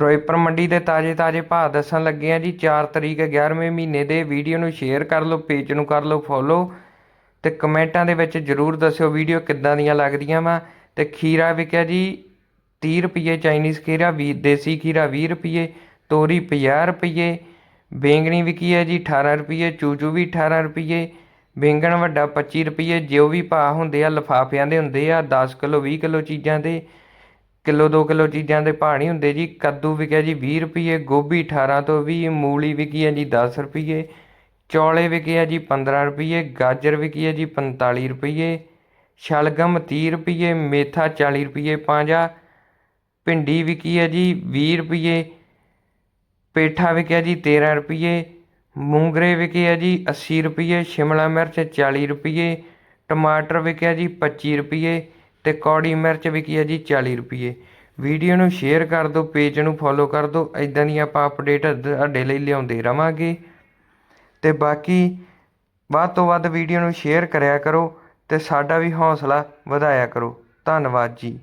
ਫਿਰੋਜ਼ਪੁਰ ਮੰਡੀ ਦੇ ਤਾਜ਼ੇ-ਤਾਜ਼ੇ ਭਾਅ ਦੱਸਣ ਲੱਗੇ ਆ ਜੀ 4 ਤਰੀਕ 11ਵੇਂ ਮਹੀਨੇ ਦੇ ਵੀਡੀਓ ਨੂੰ ਸ਼ੇਅਰ ਕਰ ਲਓ ਪੇਜ ਨੂੰ ਕਰ ਲਓ ਫੋਲੋ ਤੇ ਕਮੈਂਟਾਂ ਦੇ ਵਿੱਚ ਜਰੂਰ ਦੱਸਿਓ ਵੀਡੀਓ ਕਿੱਦਾਂ ਦੀਆਂ ਲੱਗਦੀਆਂ ਵਾ ਤੇ ਖੀਰਾ ਵਿਕਿਆ ਜੀ 30 ਰੁਪਏ ਚਾਈਨੀਜ਼ ਖੀਰਾ ਵੀ, ਦੇਸੀ ਖੀਰਾ 20 ਰੁਪਏ ਤੋਰੀ 50 ਰੁਪਏ ਬੇਂਗਣੀ ਵਿਕੀ ਹੈ ਜੀ 18 ਰੁਪਏ ਚੂਚੂ ਵੀ 18 ਰੁਪਏ ਬੇਂਗਣ ਵੱਡਾ 25 ਰੁਪਏ ਜੋ ਵੀ ਭਾਅ ਹੁੰਦੇ ਆ, ਲਫਾਫਿਆਂ ਦੇ ਹੁੰਦੇ ਆ 10 ਕਿਲੋ 20 ਕਿਲੋ ਚੀਜ਼ਾਂ ਦੇ ਕਿਲੋ, ਦੋ ਕਿਲੋ ਚੀਜ਼ਾਂ ਦੇ ਭਾਅ ਨਹੀਂ ਹੁੰਦੇ ਜੀ। ਕੱਦੂ ਵਿਕਿਆ ਜੀ 20 ਰੁਪਏ ਗੋਭੀ 18 ਤੋਂ 20 ਮੂਲੀ ਵਿਕੀ ਹੈ ਜੀ 10 ਰੁਪਏ ਚੌਲੇ ਵਿਕੇ ਆ ਜੀ 15 ਰੁਪਏ ਗਾਜਰ ਵਿਕੀ ਹੈ ਜੀ 45 ਰੁਪਏ ਸ਼ਲਗਮ 30 ਰੁਪਏ ਮੇਥਾ 40 ਰੁਪਏ ਪਾਂਜਾ, ਭਿੰਡੀ ਵਿਕੀ ਹੈ ਜੀ 20 ਰੁਪਏ ਪੇਠਾ ਵਿਕਿਆ ਜੀ 13 ਰੁਪਏ ਮੂੰਗਰੇ ਵਿਕੇ ਆ ਜੀ 80 ਰੁਪਏ ਸ਼ਿਮਲਾ ਮਿਰਚ 40 ਰੁਪਏ ਟਮਾਟਰ ਵਿਕਿਆ ਜੀ 25 ਰੁਪਏ ਅਤੇ ਕੌੜੀ ਮਿਰਚ ਵਿਕੀ ਹੈ ਜੀ 40 ਰੁਪਏ ਵੀਡੀਓ ਨੂੰ ਸ਼ੇਅਰ ਕਰ ਦਿਓ, ਪੇਜ ਨੂੰ ਫੋਲੋ ਕਰ ਦਿਓ ਇਦਾਂ ਦੀਆਂ ਆਪਾਂ ਅਪਡੇਟ ਤੁਹਾਡੇ ਲਈ ਲਿਆਉਂਦੇ ਰਵਾਂਗੇ। ਤੇ ਬਾਕੀ ਵੱਧ ਤੋਂ ਵੱਧ ਵੀਡੀਓ ਨੂੰ ਸ਼ੇਅਰ ਕਰਿਆ ਕਰੋ ਤੇ ਸਾਡਾ ਵੀ ਹੌਸਲਾ ਵਧਾਇਆ ਕਰੋ। ਧੰਨਵਾਦ ਜੀ।